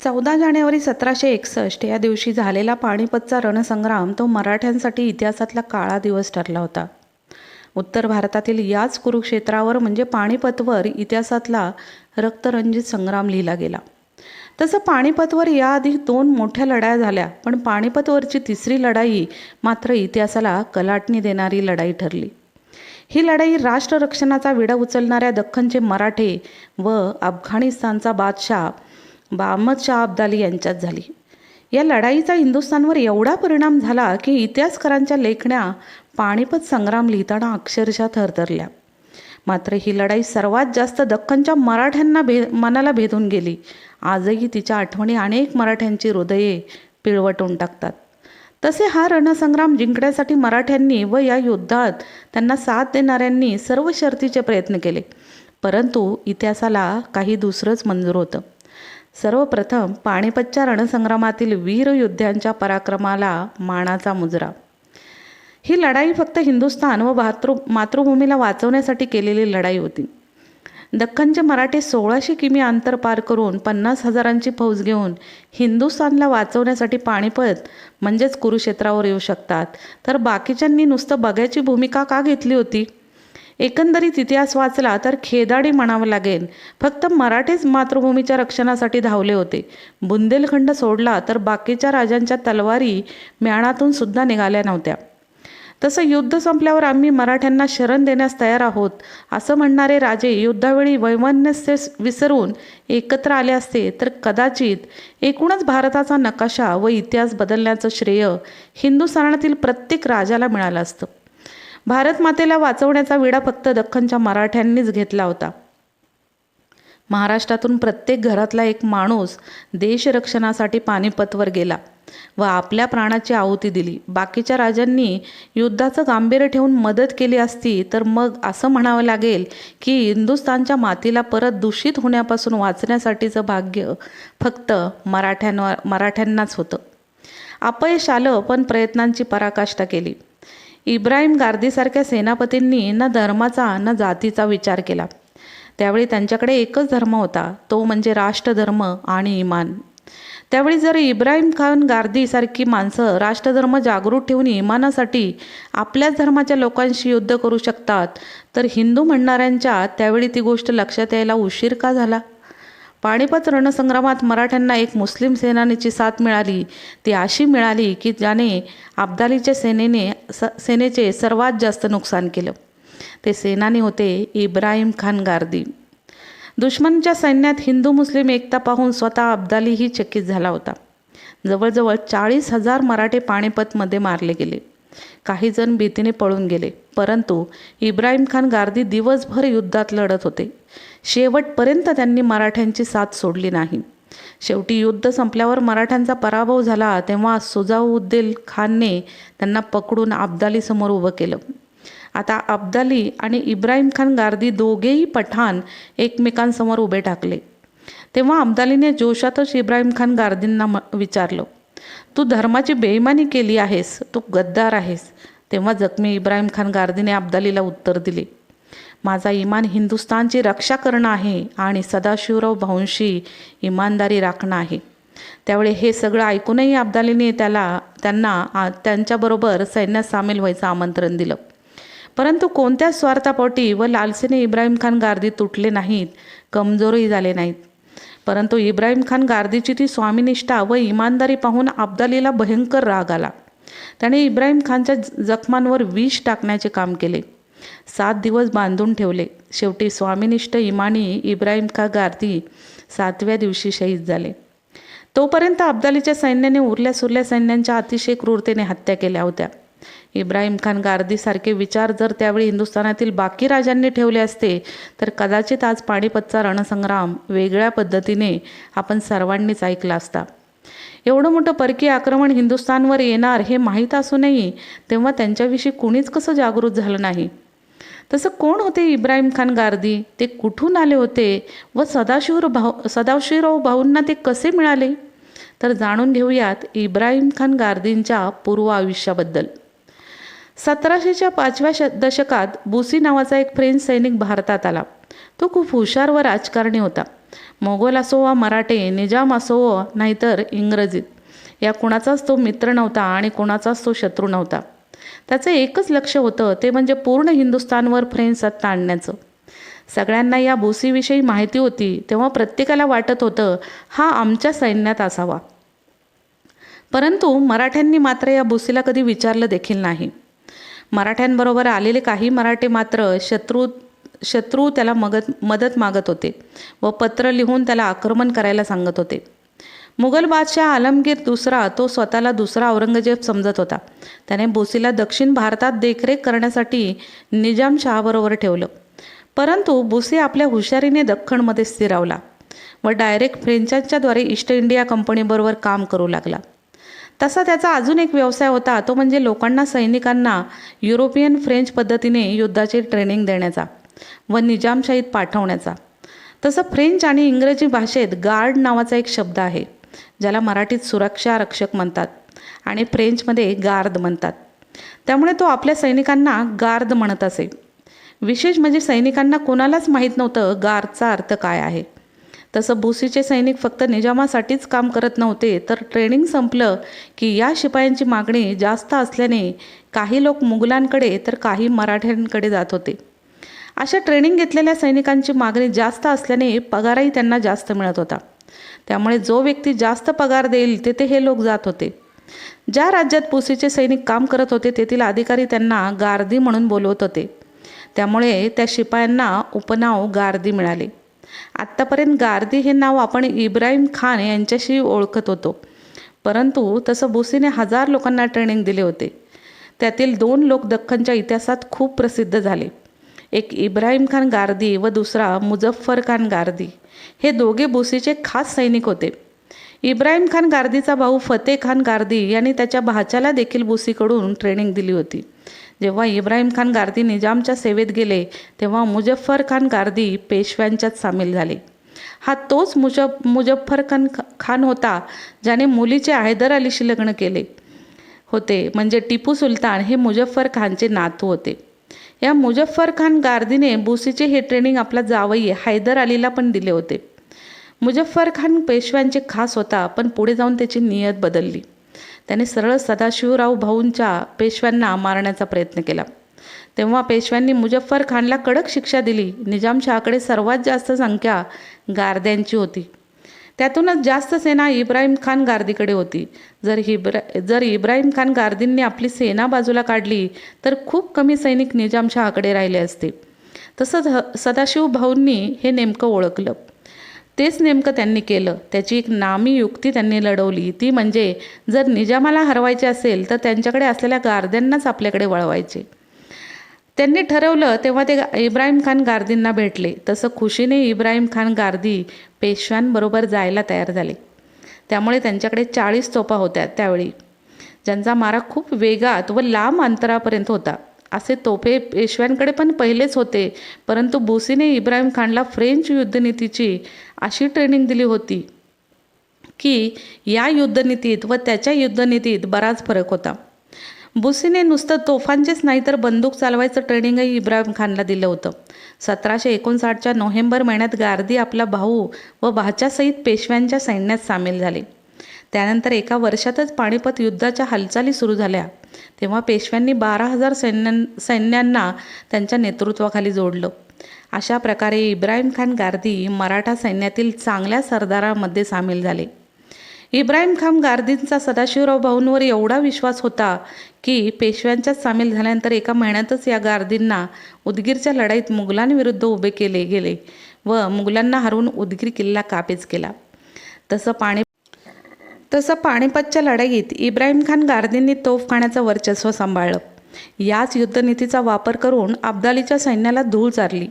चौदा जानेवारी सतराशे एकसष्ट या दिवशी झालेला पाणीपतचा रणसंग्राम तो मराठ्यांसाठी इतिहासातला काळा दिवस ठरला होता. उत्तर भारतातील याच कुरुक्षेत्रावर म्हणजे पानिपतवर इतिहासातला रक्तरंजित संग्राम लिहिला गेला. तसं पानिपतवर याआधी दोन मोठ्या लढाया झाल्या पण पाणीपतवरची तिसरी लढाई मात्र इतिहासाला कलाटणी देणारी लढाई ठरली. ही लढाई राष्ट्ररक्षणाचा विडा उचलणाऱ्या दख्खनचे मराठे व अफगाणिस्तानचा बादशाह बामद शाह अब्दाली यांच्यात झाली. या लढाईचा हिंदुस्थानवर एवढा परिणाम झाला की इतिहासकारांच्या लेखण्या पानिपत संग्राम लिहिताना अक्षरशः थरथरल्या. मात्र ही लढाई सर्वात जास्त दख्खनच्या मराठ्यांना भे मनाला भेदून गेली. आजही तिच्या आठवणी अनेक मराठ्यांची हृदये पिळवटून टाकतात. तसे हा रणसंग्राम जिंकण्यासाठी मराठ्यांनी व या युद्धात त्यांना साथ देणाऱ्यांनी सर्व शर्तीचे प्रयत्न केले. परंतु इतिहासाला काही दुसरंच मंजूर होतं. सर्वप्रथम पानिपतच्या रणसंग्रामातील वीर योद्ध्यांच्या पराक्रमाला मानाचा मुजरा. ही लढाई फक्त हिंदुस्थान व भातृ मातृभूमीला वाचवण्यासाठी केलेली लढाई होती. दख्खनचे मराठे सोळाशे किमी अंतर पार करून पन्नास हजारांची फौज घेऊन हिंदुस्थानला वाचवण्यासाठी पाणीपत म्हणजेच कुरुक्षेत्रावर येऊ शकतात. तर बाकीच्यांनी नुसतं बघायची भूमिका का घेतली होती? एकंदरीत इतिहास वाचला तर खेदाडी म्हणावं लागेल. फक्त मराठेच मातृभूमीच्या रक्षणासाठी धावले होते. बुंदेलखंड सोडला तर बाकीच्या राजांच्या तलवारी म्याणातून सुद्धा निघाल्या नव्हत्या. तसं युद्ध संपल्यावर आम्ही मराठ्यांना शरण देण्यास तयार आहोत असं म्हणणारे राजे युद्धावेळी वैमनस्य विसरून एकत्र आले असते तर कदाचित एकूणच भारताचा नकाशा व इतिहास बदलण्याचं श्रेय हिंदुस्थानातील प्रत्येक राजाला मिळालं असतं. भारतमातेला वाचवण्याचा विडा फक्त दख्खनच्या मराठ्यांनीच घेतला होता. महाराष्ट्रातून प्रत्येक घरातला एक माणूस देशरक्षणासाठी पानिपतवर गेला व आपल्या प्राणाची आहुती दिली. बाकीच्या राजांनी युद्धाचं गांभीर्य ठेवून मदत केली असती तर मग असं म्हणावं लागेल की हिंदुस्थानच्या मातीला परत दूषित होण्यापासून वाचण्यासाठीचं भाग्य फक्त मराठ्यांवर मराठ्यांनाच होतं. अपयश आलं पण प्रयत्नांची पराकाष्ठा केली. इब्राहिम गार्दीसारख्या सेनापतींनी न धर्माचा न जातीचा विचार केला. त्यावेळी त्यांच्याकडे एकच धर्म होता तो म्हणजे राष्ट्रधर्म आणि इमान. त्यावेळी जर इब्राहिम खान गार्दीसारखी माणसं राष्ट्रधर्म जागृत ठेवून इमानासाठी आपल्याच धर्माच्या लोकांशी युद्ध करू शकतात तर हिंदू म्हणणाऱ्यांच्या त्यावेळी ती गोष्ट लक्षात यायला उशीर का झाला? पानिपत रणसंग्रामात मराठ्यांना एक मुस्लिम सेनानीची साथ मिळाली. ती अशी मिळाली की ज्याने अब्दालीच्या सेनेने स सेनेचे सर्वात जास्त नुकसान केलं. ते सेनानी होते इब्राहिम खान गार्दी. दुश्मनच्या सैन्यात हिंदू मुस्लिम एकता पाहून स्वतः अब्दालीही चकित झाला होता. जवळजवळ चाळीस हजार मराठे पानिपतमध्ये मारले गेले. काही जण भीतीने पळून गेले. परंतु इब्राहिम खान गार्दी दिवसभर युद्धात लढत होते. शेवटपर्यंत त्यांनी मराठ्यांची साथ सोडली नाही. शेवटी युद्ध संपल्यावर मराठ्यांचा पराभव झाला तेव्हा सुजाउद्दीन खानने त्यांना पकडून अब्दालीसमोर उभं केलं. आता अब्दाली आणि इब्राहिम खान गार्दी दोघेही पठाण एकमेकांसमोर उभे टाकले तेव्हा अब्दालीने जोशातच इब्राहिम खान गार्दींना म विचारलं. तू धर्माची बेईमानी केली आहेस तू गद्दार आहेस. तेव्हा जखमी इब्राहिम खान गार्दीने अब्दालीला उत्तर दिले माझा इमान हिंदुस्तानची रक्षा करणं आहे आणि सदाशिवराव भाऊंशी इमानदारी राखणं आहे. त्यावेळी हे सगळं ऐकूनही अब्दालीने त्याला त्यांना त्यांच्याबरोबर सैन्यात सामील व्हायचं आमंत्रण दिलं. परंतु कोणत्या स्वार्थापोटी व लालसेने इब्राहिम खान गार्दी तुटले नाहीत कमजोरही झाले नाहीत. परंतु इब्राहिम खान गार्दीची ती स्वामीनिष्ठा व इमानदारी पाहून अब्दालीला भयंकर राग आला. त्याने इब्राहिम खानच्या जखमांवर विष टाकण्याचे काम केले. सात दिवस बांधून ठेवले. शेवटी स्वामीनिष्ठ इमानी इब्राहिम खा गार्दी सातव्या दिवशी शहीद झाले. तोपर्यंत अब्दालीच्या सैन्याने उरल्या सुरल्या सैन्यांच्या अतिशय क्रूरतेने हत्या केल्या होत्या. इब्राहिम खान गार्दीसारखे विचार जर त्यावेळी हिंदुस्थानातील बाकी राजांनी ठेवले असते तर कदाचित आज पाणीपतचा रणसंग्राम वेगळ्या पद्धतीने आपण सर्वांनीच ऐकला असता. एवढं मोठं परकीय आक्रमण हिंदुस्थानवर येणार हे माहीत असूनही तेव्हा त्यांच्याविषयी कुणीच कसं जागृत झालं नाही. तसं कोण होते इब्राहिम खान गार्दी? ते कुठून आले होते व सदाशिव भाऊ सदाशिवराव भाऊंना ते कसे मिळाले? तर जाणून घेऊयात इब्राहिम खान गार्दींच्या पूर्व आयुष्याबद्दल. सतराशेच्या पाचव्या श दशकात बुसी नावाचा एक फ्रेंच सैनिक भारतात आला. तो खूप हुशार व राजकारणी होता. मोगल असो वा मराठे निजाम असो व नाहीतर इंग्रजीत. या कुणाचाच तो मित्र नव्हता आणि कुणाचाच तो शत्रू नव्हता. त्याचं एकच लक्ष होतं ते म्हणजे पूर्ण हिंदुस्थानवर फ्रेंच सत्ता आणण्याचं. सगळ्यांना या भुसीविषयी माहिती होती तेव्हा प्रत्येकाला वाटत होतं हा आमच्या सैन्यात असावा. परंतु मराठ्यांनी मात्र या भुसीला कधी विचारलं देखील नाही. मराठ्यांबरोबर आलेले काही मराठे मात्र शत्रू शत्रू त्याला मगत मदत मागत होते व पत्र लिहून त्याला आक्रमण करायला सांगत होते. मुघल बादशाह आलमगीर दुसरा तो स्वतःला दुसरा औरंगजेब समजत होता. त्याने भोसीला दक्षिण भारतात देखरेख करण्यासाठी निजामशहाबरोबर ठेवलं. परंतु भोसी आपल्या हुशारीने दख्खणमध्ये स्थिरावला व डायरेक्ट फ्रेंचांच्याद्वारे ईस्ट इंडिया कंपनीबरोबर काम करू लागला. तसा त्याचा अजून एक व्यवसाय होता तो म्हणजे लोकांना सैनिकांना युरोपियन फ्रेंच पद्धतीने युद्धाची ट्रेनिंग देण्याचा व निजामशाहीत पाठवण्याचा. तसं फ्रेंच आणि इंग्रजी भाषेत गार्ड नावाचा एक शब्द आहे ज्याला मराठीत सुरक्षा रक्षक म्हणतात आणि फ्रेंचमध्ये गार्द म्हणतात. त्यामुळे तो आपल्या सैनिकांना गार्द म्हणत असे. विशेष म्हणजे सैनिकांना कोणालाच माहीत नव्हतं गार्दचा अर्थ काय आहे. तसं बुसीचे सैनिक फक्त निजामासाठीच काम करत नव्हते तर ट्रेनिंग संपलं की या शिपायांची मागणी जास्त असल्याने काही लोक मुघलांकडे तर काही मराठ्यांकडे जात होते. अशा ट्रेनिंग घेतलेल्या सैनिकांची मागणी जास्त असल्याने पगारही त्यांना जास्त मिळत होता. त्यामुळे जो व्यक्ती जास्त पगार देईल तेथे हे लोक जात होते. ज्या राज्यात पुसीचे सैनिक काम करत होते तेथील अधिकारी त्यांना गार्दी म्हणून बोलवत होते. त्यामुळे त्या शिपायांना उपनाव गार्दी मिळाले. आत्तापर्यंत गार्दी हे नाव आपण इब्राहिम खान यांच्याशी ओळखत होतो. परंतु तसं बुसीने हजार लोकांना ट्रेनिंग दिले होते. त्यातील दोन लोक दख्खनच्या इतिहासात खूप प्रसिद्ध झाले. एक इब्राहिम खान गार्दी व दुसरा मुझफ्फर खान गार्दी. हे दोघे बुसीचे खास सैनिक होते. इब्राहिम खान गार्दीचा भाऊ फतेह खान गार्दी यांनी त्याच्या भाच्याला देखील बुसीकडून ट्रेनिंग दिली होती. जेव्हा इब्राहिम खान गार्दी निजामच्या सेवेत गेले तेव्हा मुजफ्फर खान गार्दी पेशव्यांच्यात सामील झाले. हा तोच मुजफ मुजफ्फर खान खान होता ज्याने मुलीचे हैदर अलीशी लग्न केले होते. म्हणजे टिपू सुलतान हे मुजफ्फर खानचे नातू होते. या मुजफ्फर खान गार्दीने बुसीचे हे ट्रेनिंग आपला जावई हैदर अलीला पण दिले होते. मुजफ्फर खान पेशव्यांचे खास होता पण पुढे जाऊन त्याची नियत बदलली. त्याने सरळ सदाशिवराव भाऊंच्या पेशव्यांना मारण्याचा प्रयत्न केला. तेव्हा पेशव्यांनी मुजफ्फर खानला कडक शिक्षा दिली. निजामशहाकडे सर्वात जास्त संख्या गारद्यांची होती. त्यातूनच जास्त सेना इब्राहिम खान गार्दीकडे होती. जर हिब्रा जर इब्राहिम खान गार्दींनी आपली सेना बाजूला काढली तर खूप कमी सैनिक निजामशहाकडे राहिले असते. तसंच ह सदाशिव भाऊंनी हे नेमकं ओळखलं. तेच नेमकं त्यांनी केलं. त्याची एक नामी युक्ती त्यांनी लढवली. ती म्हणजे जर निजामाला हरवायचे असेल तर त्यांच्याकडे असलेल्या गार्द्यांनाच आपल्याकडे वळवायचे. त्यांनी ठरवलं तेव्हा ते इब्राहिम खान गार्दींना भेटले. तसं खुशीने इब्राहिम खान गार्दी पेशव्यांबरोबर जायला तयार झाले. त्यामुळे त्यांच्याकडे चाळीस तोपा होत्या त्यावेळी. ज्यांचा मारा खूप वेगात व लांब अंतरापर्यंत होता. असे तोफे पेशव्यांकडे पण पहिलेच होते. परंतु बुसीने इब्राहिम खानला फ्रेंच युद्धनीतीची अशी ट्रेनिंग दिली होती की या युद्धनीतीत व त्याच्या युद्धनीतीत बराच फरक होता. बुसीने नुसतं तोफांचेच नाही तर बंदूक चालवायचं ट्रेनिंगही इब्राहिम खानला दिलं होतं. सतराशे एकोणसाठच्या नोव्हेंबर महिन्यात गार्दी आपला भाऊ व भाच्यासहित पेशव्यांच्या सैन्यात सामील झाले. त्यानंतर एका वर्षातच पाणीपत युद्धाच्या हालचाली सुरू झाल्या. तेव्हा पेशव्यांनी बारा हजार सैन्यां सैन्यांना त्यांच्या नेतृत्वाखाली जोडलं. अशा प्रकारे इब्राहिम खान गार्दी मराठा सैन्यातील चांगल्या सरदारामध्ये सामील झाले. इब्राहिम खान गार्दींचा सदाशिवराव भाऊंवर एवढा विश्वास होता की पेशव्यांच्यात सामील झाल्यानंतर एका महिन्यातच या गार्दींना उदगीरच्या लढाईत मुघलांविरुद्ध उभे केले गेले व मुघलांना हरवून उदगीर किल्ला काबीज केला. तसं पाणी तसं पाणीपतच्या लढाईत इब्राहिम खान गार्दींनी तोफखान्याचं वर्चस्व सांभाळलं. याच युद्धनीतीचा वापर करून अब्दालीच्या सैन्याला धूळ चारली.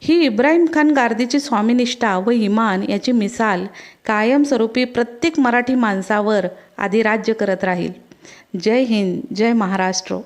ही इब्राहिम खान गार्दीची स्वामीनिष्ठा व इमान याची मिसाल कायमस्वरूपी प्रत्येक मराठी माणसावर आधी राज्य करत राहील. जय हिंद जय महाराष्ट्र.